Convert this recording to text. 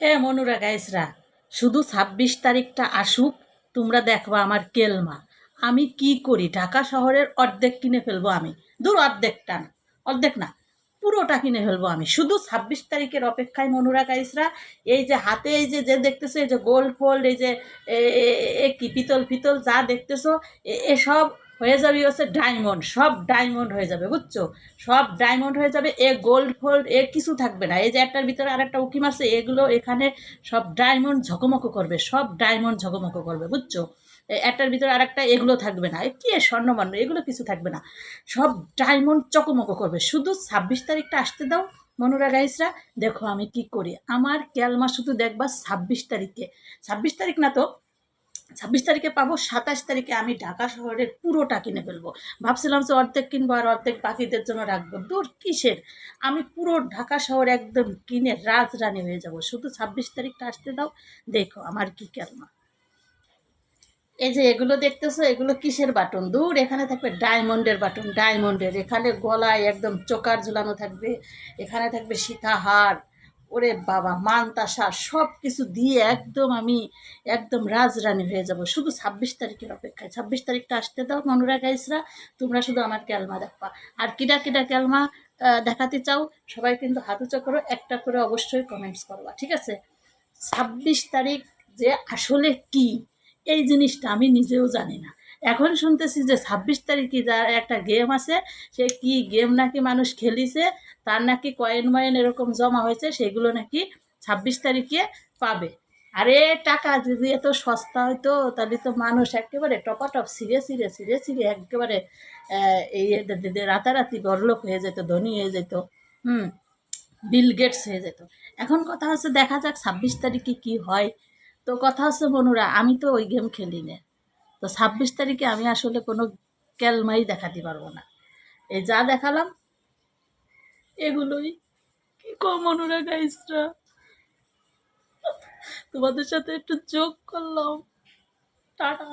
এ মনুরা গাইসরা, শুধু ছাব্বিশ তারিখটা আসুক, তোমরা দেখবা আমার কেলমা। আমি কি করি? ঢাকা শহরের অর্ধেক কিনে ফেলব আমি। দূর অর্ধেকটা না, অর্ধেক না, পুরোটা কিনে ফেলব আমি। শুধু ছাব্বিশ তারিখের অপেক্ষায় মনুরা গাইসরা, এই যে হাতে এই যে যে দেখতেছো, এই যে গোল্ড ফোল্ড, এই যে কি পিতল ফিতল যা দেখতেছো এসব হয়ে যাবে হচ্ছে ডায়মন্ড সব ডায়মন্ড হয়ে যাবে, বুঝছ? সব ডায়মন্ড হয়ে যাবে, এ গোল্ড ফোল্ড এ কিছু থাকবে না। এই যে একটার ভিতরে আর একটা উকিম আছে, এগুলো এখানে সব ডায়মন্ড ঝকমকো করবে, সব ডায়মন্ড ঝকমকো করবে, বুঝছ? একটার ভিতরে আর একটা এগুলো থাকবে না। কি স্বর্ণমান্য? এগুলো কিছু থাকবে না। সব ডায়মন্ড চকমকো করবে। শুধু ছাব্বিশ তারিখটা আসতে দাও, মনোরা গাইসরা দেখো আমি কি করি। আমার ক্যালমা শুধু দেখবা ছাব্বিশ তারিখে। ছাব্বিশ তারিখ না তো ছাব্বিশ তারিখে পাবো, সাতাশ তারিখে আমি ঢাকা শহরের পুরোটা কিনে ফেলব। ভাবছিলাম যে অর্ধেক কিনবো আর অর্ধেক বাকিদের জন্য রাখব। দূর কিসের? আমি পুরো ঢাকা শহর একদম কিনে রাজরানী হয়ে যাব। শুধু ছাব্বিশ তারিখটা আসতে দাও, দেখো আমার কি কেলমা এই যে এগুলো দেখতেছো, এগুলো কিসের বাটন? দূর, এখানে থাকবে ডায়মন্ডের বাটন। ডায়মন্ডের, এখানে গলায় একদম চোকার ঝুলানো থাকবে, এখানে থাকবে সীতাহার। ওরে বাবা, মানতাসা সব কিছু দিয়ে একদম আমি একদম রাজরানী হয়ে যাব। শুধু ছাব্বিশ তারিখের অপেক্ষায়। ছাব্বিশ তারিখটা আসতে দাও মনোরা গাইসরা, তোমরা শুধু আমার ক্যালমা দেখবা। আর কিডা কিডা ক্যালমা দেখাতে চাও, সবাই কিন্তু হাত উঁচা করো, একটা করে অবশ্যই কমেন্টস করবা, ঠিক আছে? ছাব্বিশ তারিখ যে আসলে কি, এই জিনিসটা আমি নিজেও জানি না। এখন শুনতেছি যে ছাব্বিশ তারিখে যার একটা গেম আছে, সে কি গেম নাকি মানুষ খেলিছে, তার নাকি কয়েন ময়েন এরকম জমা হয়েছে, সেগুলো নাকি ছাব্বিশ তারিখে পাবে। আরে টাকা যদি এত সস্তা হইতো, তাহলে তো মানুষ একেবারে টপাটপ ছিঁড়ে ছিঁড়ে ছিঁড়ে ছিঁড়ে একেবারে এই রাতারাতি বড়লোক হয়ে যেত, ধনী হয়ে যেত, হুম, বিল গেটস হয়ে যেত। এখন কথা হচ্ছে দেখা যাক ছাব্বিশ তারিখে কি হয়। তো কথা হচ্ছে বনুরা আমি তো ওই গেম খেলি না। তো ছাব্বিশ তারিখে আমি আসলে কোনো ক্যালমাই দেখাতে পারব না। এই যা দেখালাম, এগুলোই। কি কম অনুরা গাইসরা তোমাদের সাথে একটু যোগ করলাম। টাটা।